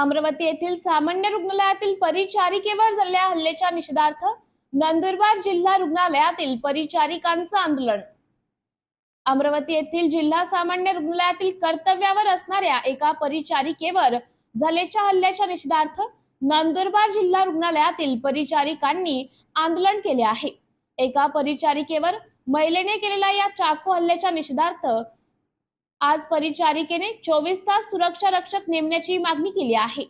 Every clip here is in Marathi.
अमरावती येथील सामान्य रुग्णालयातील परिचारिकेवर झालेल्या हल्ल्याच्या निषेधार्थ नंदुरबार जिल्हा रुग्णालयातील परिचारिकांचं आंदोलन. अमरावती येथील जिल्हा सामान्य रुग्णालयातील कर्तव्यावर असणाऱ्या एका परिचारिकेवर झालेल्या हल्ल्याच्या निषेधार्थ नंदुरबार जिल्हा रुग्णालयातील परिचारिकांनी आंदोलन केले आहे. एका परिचारिकेवर महिलेने केलेल्या या चाकू हल्ल्याच्या निषेधार्थ आज परिचारिकेने चोवीस तास सुरक्षा रक्षक नेमण्याची मागणी केली आहे.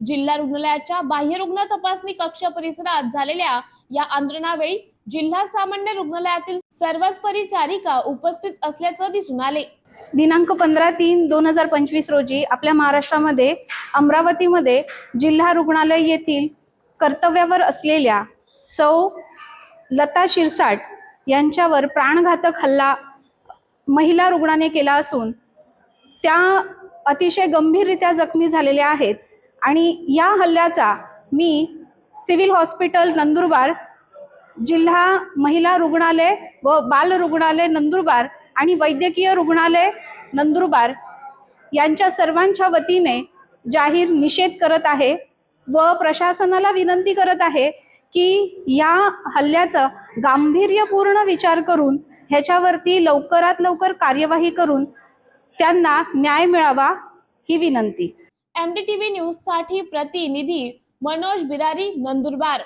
जिल्हा रुग्णालयाच्या बाह्य रुग्ण तपासणी कक्ष परिसरात झालेल्या या आंदोलनावेळी जिल्हा सामान्य रुग्णालयातील सर्वच परिचारिका उपस्थित असल्याचं दिसून आले. दिनांक पंधरा तीन दोन हजार पंचवीस रोजी आपल्या महाराष्ट्रामध्ये अमरावतीमध्ये जिल्हा रुग्णालय येथील कर्तव्यावर असलेल्या सौ लता शिरसाट यांच्यावर प्राणघातक हल्ला महिला रुग्णाने केला असून त्या अतिशय गंभीररित्या जखमी झालेल्या आहेत. आणि या हल्ल्याचा मी सिव्हिल हॉस्पिटल नंदुरबार जिल्हा महिला रुग्णालय व बाल रुग्णालय नंदुरबार आणि वैद्यकीय रुग्णालय नंदुरबार यांच्या सर्वांच्या वतीने जाहीर निषेध करत आहे व प्रशासनाला विनंती करत आहे की या हल्ल्याचं गांभीर्यपूर्ण विचार करून ह्याच्यावरती लवकरात लवकर कार्यवाही करून त्यांना न्याय मिळावा ही विनंती. एमडीटीव्ही न्यूजसाठी प्रतिनिधी मनोज बिरारी नंदुरबार.